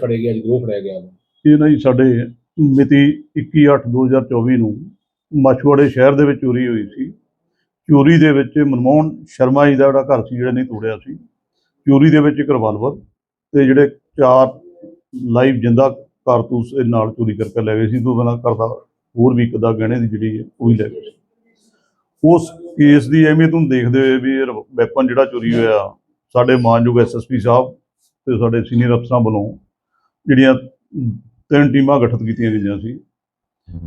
ਜਿਹੜੇ ਫੜੇ ਗਏ ਅੱਜ ਫੜਿਆ ਗਿਆ ਵਾ ਇਹ ਨਾ ਜੀ ਸਾਡੇ ਮਿਤੀ 21/8/2024 ਨੂੰ ਮਛਵਾੜੇ ਸ਼ਹਿਰ ਦੇ ਵਿੱਚ ਚੋਰੀ ਹੋਈ ਸੀ। ਚੋਰੀ ਦੇ ਵਿੱਚ ਮਨਮੋਹਨ ਸ਼ਰਮਾ ਜੀ ਦਾ ਜਿਹੜਾ ਘਰ ਸੀ, ਜਿਹੜਾ ਨਹੀਂ ਤੋੜਿਆ ਸੀ। ਚੋਰੀ ਦੇ ਵਿੱਚ ਇੱਕ ਰਿਵਾਲਵਰ ਤੇ ਜਿਹੜੇ ਚਾਰ ਲਾਈਵ ਜਿੰਦਾ ਕਾਰਤੂਸ ਇਹ ਨਾਲ ਚੋਰੀ ਕਰਕੇ ਲੈ ਗਏ ਸੀ। ਤੋਂ ਬਿਨਾਂ ਕਰਦਾ ਹੋਰ ਵੀ ਇੱਕ ਅੱਧਾ ਗਹਿਣੇ ਦੀ ਜਿਹੜੀ ਹੈ, ਉਹ ਵੀ ਲੈ ਗਏ ਸੀ। ਉਸ ਕੇਸ ਦੀ ਅਹਿਮੀਅਤ ਨੂੰ ਦੇਖਦੇ ਹੋਏ ਵੀ ਇਹ ਵੈਪਨ ਜਿਹੜਾ ਚੋਰੀ ਹੋਇਆ, ਸਾਡੇ ਮਾਨਯੋਗ ਐਸਐਸਪੀ ਸਾਹਿਬ ਤੇ ਸਾਡੇ ਸੀਨੀਅਰ ਅਫਸਰਾਂ ਵੱਲੋਂ ਜਿਹੜੀਆਂ ਤਿੰਨ ਟੀਮਾਂ ਗਠਿਤ ਕੀਤੀਆਂ ਗਈਆਂ ਸੀ।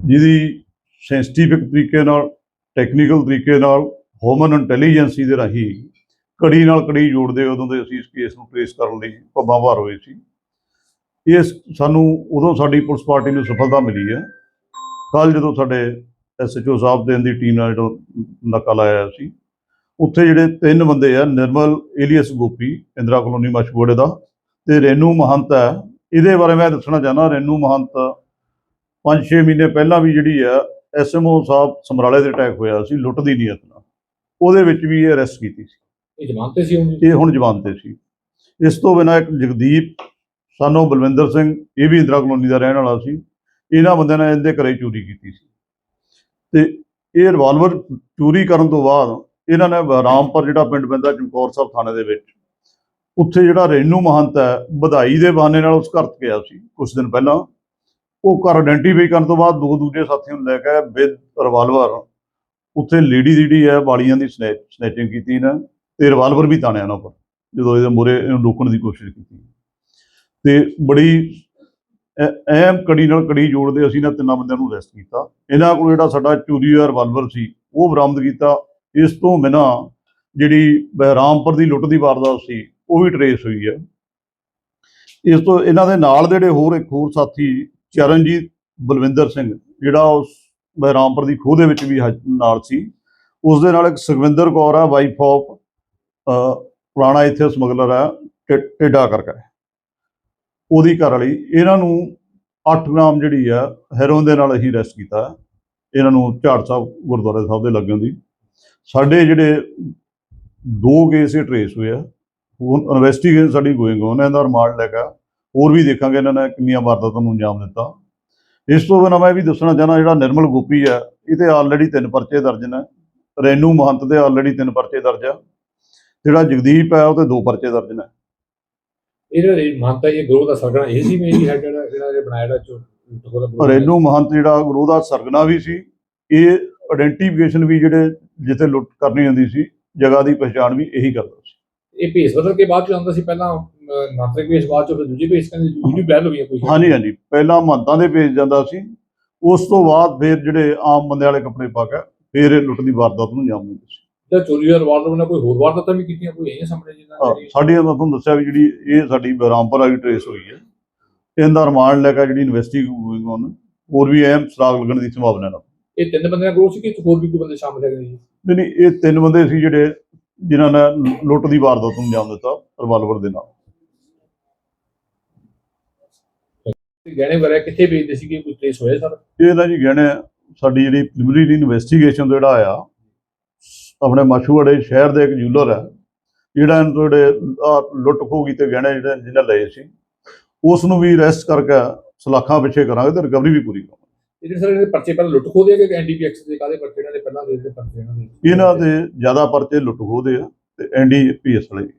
ਜਿਹਦੀ ਸੈਂਸਿਟਿਵਿਕ ਤਰੀਕੇ ਨਾਲ, ਟੈਕਨੀਕਲ ਤਰੀਕੇ ਨਾਲ ਹੋਮਨ ਇੰਟੈਲੀਜੈਂਸੀ ਦੇ ਰਾਹੀਂ ਕੜੀ ਨਾਲ ਕੜੀ ਜੋੜਦੇ ਉਦੋਂ ਦੇ ਅਸੀਂ ਇਸ ਕੇਸ ਨੂੰ ਟ੍ਰੇਸ ਕਰਨ ਲਈ ਪੱਬਾਂ ਭਾਰ ਹੋਏ ਸੀ। ਇਸ ਸਾਨੂੰ ਉਦੋਂ ਸਾਡੀ ਪੁਲਿਸ ਪਾਰਟੀ ਨੂੰ ਸਫਲਤਾ ਮਿਲੀ ਹੈ। ਕੱਲ ਜਦੋਂ ਸਾਡੇ ਐਸਐਚਓ ਸਾਹਿਬ ਦੇ ਦੀ ਟੀਮ ਨਾਲ ਜਿਹੜਾ ਨਾਕਾ ਲਾਇਆ ਸੀ, ਉੱਥੇ ਜਿਹੜੇ ਤਿੰਨ ਬੰਦੇ ਆ, ਨਿਰਮਲ, ਏਲੀਅਸ ਗੋਪੀ, ਇੰਦਰਾ ਕਲੋਨੀ ਮਸ਼ਹੂੜੇ ਦਾ ਤੇ ਰੇਨੂ ਮਹੰਤ ਹੈ ਇਹਦੇ ਬਾਰੇ ਮੈਂ ਦੱਸਣਾ ਚਾਹੁੰਦਾ ਰੇਨੂ ਮਹੰਤ 5-6 ਮਹੀਨੇ ਪਹਿਲਾਂ ਵੀ ਜਿਹੜੀ ਆ ਐਸਐਮਓ ਸਾਹਿਬ ਸਮਰਾਲੇ ਦੇ ਅਟੈਕ ਹੋਇਆ ਸੀ ਲੁੱਟ ਦੀ ਨੀਅਤ ਨਾਲ ਉਹਦੇ ਵਿੱਚ ਵੀ ਇਹ ਅਰੈਸਟ ਕੀਤੀ ਸੀ। ਇਹ ਜ਼ਮਾਨਤ ਤੇ ਸੀ ਇਹ ਹੁਣ ਜਵਾਨ ਤੇ ਸੀ। ਇਸ ਤੋਂ ਬਿਨਾਂ ਇੱਕ ਜਗਦੀਪ ਸਾਨੂੰ ਬਲਵਿੰਦਰ ਸਿੰਘ ਇਹ ਵੀ ਇੰਦਰਾ ਕਲੋਨੀ ਦਾ ਰਹਿਣ ਵਾਲਾ ਸੀ। ਇਹਨਾਂ ਬੰਦਿਆਂ ਨੇ ਇਹਦੇ ਘਰੇ ਚੋਰੀ ਕੀਤੀ ਸੀ। ਤੇ ਇਹ ਰਿਵਾਲਵਰ ਚੋਰੀ ਕਰਨ ਤੋਂ ਬਾਅਦ ਇਹਨਾਂ ਨੇ ਰਾਮਪੁਰ ਜਿਹੜਾ ਪਿੰਡ ਪੈਂਦਾ ਚਮਕੌਰ ਸਾਹਿਬ ਥਾਣੇ ਦੇ ਵਿੱਚ ਉੱਥੇ ਜਿਹੜਾ ਰੇਨੂ ਮਹੰਤ ਹੈ, ਵਧਾਈ ਦੇ ਬਹਾਨੇ ਨਾਲ ਉਸ ਘਰ 'ਚ ਗਿਆ ਸੀ ਕੁਝ ਦਿਨ ਪਹਿਲਾਂ। ਉਹ ਘਰ ਆਇਡੈਂਟੀਫਾਈ ਕਰਨ ਤੋਂ ਬਾਅਦ ਦੋ ਦੂਜੇ ਸਾਥੀਆਂ ਨੂੰ ਲੈ ਕੇ ਵਿਦ ਰਿਵਾਲਵਰ ਉੱਥੇ ਲੇਡੀ ਜਿਹੜੀ ਹੈ, ਵਾਲੀਆਂ ਦੀ ਸਨੈਚਿੰਗ ਕੀਤੀ ਨਾ ਤੇ ਰਿਵਾਲਵਰ ਵੀ ਤਾਣਿਆ ਉਹਨਾਂ ਪਰ ਜਦੋਂ ਇਹਦੇ ਮੂਹਰੇ ਇਹਨੂੰ ਰੋਕਣ ਦੀ ਕੋਸ਼ਿਸ਼ ਕੀਤੀ। ਤੇ ਬੜੀ ਅਹਿਮ ਕੜੀ ਨਾਲ ਕੜੀ ਜੋੜਦੇ ਅਸੀਂ ਇਹਨਾਂ ਤਿੰਨਾਂ ਬੰਦਿਆਂ ਨੂੰ ਅਰੈਸਟ ਕੀਤਾ। ਇਹਨਾਂ ਕੋਲ ਜਿਹੜਾ ਸਾਡਾ ਚੋਰੀ ਹੋਇਆ ਰਿਵਾਲਵਰ ਸੀ, ਉਹ ਬਰਾਮਦ ਕੀਤਾ। ਇਸ ਤੋਂ ਬਿਨਾਂ ਜਿਹੜੀ ਬਹਿਰਾਮਪੁਰ ਦੀ ਲੁੱਟ ਦੀ ਵਾਰਦਾਤ ਸੀ ਉਹ ਵੀ ਟਰੇਸ ਹੋਈ ਹੈ। ਇਸ ਤੋਂ ਇਹਨਾਂ ਦੇ ਨਾਲ ਜਿਹੜੇ ਹੋਰ ਇੱਕ ਹੋਰ ਸਾਥੀ ਚਰਨਜੀਤ ਬਲਵਿੰਦਰ ਸਿੰਘ, ਜਿਹੜਾ ਉਸ ਬਹਿਰਾਮਪੁਰ ਦੀ ਖੋਹ ਦੇ ਵਿੱਚ ਵੀ ਹਾਜ- ਨਾਲ ਸੀ, ਉਸ ਦੇ ਨਾਲ ਇੱਕ ਸੁਖਵਿੰਦਰ ਕੌਰ ਆ ਵਾਈਫ ਆਫ ਪੁਰਾਣਾ ਇੱਥੇ ਸਮਗਲਰ ਹੈ ਟੇਡਾ ਟਿੱਡਾ ਕਰਕੇ ਉਹਦੀ ਘਰ ਵਾਲੀ, ਇਹਨਾਂ ਨੂੰ 8 ਗ੍ਰਾਮ ਜਿਹੜੀ ਆ ਹੈਰੋਇਨ ਦੇ ਨਾਲ ਅਸੀਂ ਅਰੈਸਟ ਕੀਤਾ। ਇਹਨਾਂ ਨੂੰ ਝਾੜ ਸਾਹਿਬ, ਗੁਰਦੁਆਰਾ ਸਾਹਿਬ ਦੇ ਲੱਗਣ ਦੀ। ਸਾਡੇ ਜਿਹੜੇ ਦੋ ਕੇਸ ਇਹ ਟਰੇਸ ਹੋਏ ਆ ਇਨਵੈਸਟੀਗੇਸ਼ਨ ਸਾਡੀ ਗੋਇੰਗ ਉਹਨਾਂ ਦਾ ਰਿਮਾਂਡ ਲੈ ਕੇ ਹੋਰ ਵੀ ਦੇਖਾਂਗੇ ਇਹਨਾਂ ਨੇ ਕਿੰਨੀਆਂ ਵਾਰਦਾਤਾਂ ਨੂੰ ਅੰਜਾਮ ਦਿੱਤਾ। ਇਸ ਤੋਂ ਬਿਨਾਂ ਮੈਂ ਵੀ ਦੱਸਣਾ ਚਾਹਨਾ ਜਿਹੜਾ ਨਿਰਮਲ ਗੋਪੀ ਆ ਇਹ ਤੇ ਆਲਰੇਡੀ ਤਿੰਨ ਪਰਚੇ ਦਰਜ ਨੇ। ਰੈਨੂ ਮਹੰਤ ਦੇ ਆਲਰੇਡੀ ਤਿੰਨ ਪਰਚੇ ਦਰਜ ਆ। ਜਿਹੜਾ ਜਗਦੀਪ ਹੈ ਉਹ ਤੇ ਦੋ ਪਰਚੇ ਦਰਜ ਨੇ। ਇਹ ਜਿਹੜਾ ਮਾਨਤਾ ਇਹ ਗਰੋਹ ਦਾ ਸਰਗਣਾ ਇਹ ਸੀ ਮੇਰੀ ਹੈਡ ਜਿਹੜਾ ਜਿਹੜਾ ਇਹ ਬਣਾਇਆ ਜਿਹੜਾ ਚੋ ਲੁੱਟ-ਖੋਹ ਦਾ ਗਰੋਹ ਰੈਨੂ ਮਹੰਤ ਜਿਹੜਾ ਗੁਰੂ ਦਾ ਸਰਗਨਾ ਵੀ ਸੀ ਇਹ ਆਇਡੈਂਟੀਫਿਕੇਸ਼ਨ ਵੀ ਜਿਹੜੇ ਜਿੱਥੇ ਲੁੱਟ ਕਰਨੀ ਹੁੰਦੀ ਸੀ ਜਗ੍ਹਾ ਦੀ ਪਛਾਣ ਵੀ ਇਹੀ ਕਰਦਾ। ਇਹ ਭੇਸ ਬਦਲ ਕੇ ਬਾਅਦ ਚ ਆਉਂਦਾ ਸੀ ਪਹਿਲਾਂ ਨਾਤਰਿਕ ਭੇਸ ਬਾਅਦ ਚ ਫਿਰ ਦੂਜੀ ਭੇਸ ਕਹਿੰਦੇ ਦੂਜੀ ਪਹਿਲ ਹੋਈ ਕੋਈ। ਹਾਂਜੀ ਹਾਂਜੀ। ਪਹਿਲਾਂ ਮਹੰਤਾਂ ਦੇ ਭੇਜ ਜਾਂਦਾ ਸੀ। ਉਸ ਤੋਂ ਬਾਅਦ ਫਿਰ ਜਿਹੜੇ ਆਮ ਬੰਦੇ ਵਾਲੇ ਕੱਪੜੇ ਪਾ ਕੇ ਫਿਰ ਇਹ ਲੁੱਟ ਦੀ ਵਾਰਦਾਤ ਨੂੰ ਅੰਜਾਮ ਦਿੰਦੇ ਸੀ। ਜਿਹੜਾ ਚੋਰੀ ਹੋਇਆ ਰਿਵਾਲਵਰ ਨੇ ਕੋਈ ਹੋਰ ਵਾਰਦਾਤਾਂ ਵੀ ਕੀਤੀਆਂ ਕੋਈ ਇਹ ਸਾਹਮਣੇ ਜਿੱਦਾਂ ਹਾਂ, ਜਿਹੜੀ- ਸਾਡੀ ਮੈਂ ਤੁਹਾਨੂੰ ਦੱਸਿਆ ਵੀ ਜਿਹੜੀ ਇਹ ਸਾਡੀ ਬਰਾਮਪੁਰ ਵਾਲੀ ਟਰੇਸ ਹੋਈ ਹੈ। ਇਹਦਾ ਰਿਮਾਂਡ ਲੈ ਕੇ ਜਿਹੜੀ ਇਨਵੈਸਟੀਗੇਸ਼ਨ ਹੋਰ ਵੀ ਅਹਿਮ ਸਰਾਗ ਲੱਗਣ ਦੀ ਸੰਭਾਵਨਾ ਹੈ ਇਹ ਤਿੰਨ ਬੰਦਿਆਂ ਦਾ ਗਰੋਹ ਸੀ ਕਿ ਹੋਰ ਵੀ ਕੋਈ ਬੰਦੇ ਸ਼ਾਮਲ ਹੈਗੇ ਜੀ? ਨਹੀਂ ਨਹੀਂ ਇਹ ਤਿੰਨ ਬੰਦੇ ਸੀ ਜਿਹੜੇ ਜਿਨ੍ਹਾਂ ਨੇ ਲੁੱਟ ਦੀ ਵਾਰਦਾਤ ਨੂੰ ਅੰਜਾਮ ਦਿੱਤਾ ਰਿਵਾਲਵਰ ਦੇ ਨਾਲ। ਤੇ ਗਹਿਣੇ ਵਗੈਰਾ ਕਿੱਥੇ ਵੇਚਦੇ ਸੀਗੇ? ਕੋਈ ਟ੍ਰੇਸ ਹੋਇਆ ਸਰ? ਇਹ ਨਾ ਜੀ ਗਹਿਣੇ ਸਾਡੀ ਜਿਹੜੀ ਪ੍ਰੀਲਿਮਿਨਰੀ ਇਨਵੈਸਟੀਗੇਸ਼ਨ ਜਿਹੜਾ ਆਇਆ ਆਪਣੇ ਮਸ਼ਹੂੜੇ ਸ਼ਹਿਰ ਦੇ ਇੱਕ ਜੂਲਰ ਹੈ ਜਿਹੜਾ ਇਹਨਾਂ ਤੋਂ ਜਿਹੜੇ ਲੁੱਟ ਖੋਹ ਕੀਤੇ ਗਹਿਣੇ ਜਿਹੜੇ ਜਿਹਨੇ ਲਏ ਸੀ ਉਸ ਨੂੰ ਵੀ ਅਰੈਸਟ ਕਰਕੇ ਸਲਾਖਾਂ ਪਿੱਛੇ ਕਰਾਂਗੇ ਤੇ ਰਿਕਵਰੀ ਵੀ ਪੂਰੀ ਕਰਾਂਗੇ। ਇਹ ਜਿਹੜੇ ਸਰ ਇਹਦੇ ਪਰਚੇ ਪਹਿਲਾਂ ਲੁੱਟ ਖੋਹ ਦੇ ਕਿ ਐਨਡੀਪੀਐਕਸ ਦੇ ਕਾਦੇ ਪਰਚੇ ਇਹਨਾਂ ਦੇ? ਪਹਿਲਾਂ ਦੇ ਦੇ ਪਰਚੇ ਇਹਨਾਂ ਦੇ। ਇਹਨਾਂ ਦੇ ਜ਼ਿਆਦਾ ਪਰਚੇ ਲੁੱਟ ਖੋਹ ਦੇ ਆ ਤੇ ਐਨਡੀਪੀਐਸ ਵਾਲੇ ਵੀ।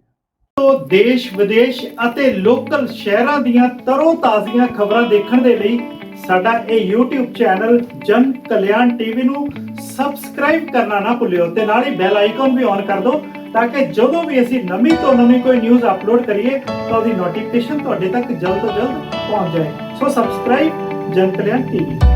ਤੋਂ ਦੇਸ਼ ਵਿਦੇਸ਼ ਅਤੇ ਲੋਕਲ ਸ਼ਹਿਰਾਂ ਦੀਆਂ ਤਰੋ ਤਾਜ਼ੀਆਂ ਖਬਰਾਂ ਦੇਖਣ ਦੇ ਲਈ ਸਾਡਾ ਇਹ YouTube ਚੈਨਲ ਜਨ ਕਲਿਆਣ ਟੀਵੀ ਨੂੰ ਸਬਸਕ੍ਰਾਈਬ ਕਰਨਾ ਨਾ ਭੁੱਲਿਓ ਤੇ ਨਾਲ ਹੀ ਬੈਲ ਆਈਕਨ ਵੀ ਔਨ ਕਰ ਦਿਓ ਤਾਂ ਕਿ ਜਦੋਂ ਵੀ ਅਸੀਂ ਨਵੀਂ ਤੋਂ ਨਵੀਂ ਕੋਈ ਨਿਊਜ਼ ਅਪਲੋਡ ਕਰੀਏ ਤਾਂ ਉਹਦੀ ਨੋਟੀਫਿਕੇਸ਼ਨ ਤੁਹਾਡੇ ਤੱਕ ਜਲਦ ਤੋਂ ਜਲਦ ਪਹੁੰਚ ਜਾਏ। ਸੋ ਸਬਸਕ੍ਰਾਈਬ ਜਨ ਕਲਿਆਣ ਟੀਵੀ।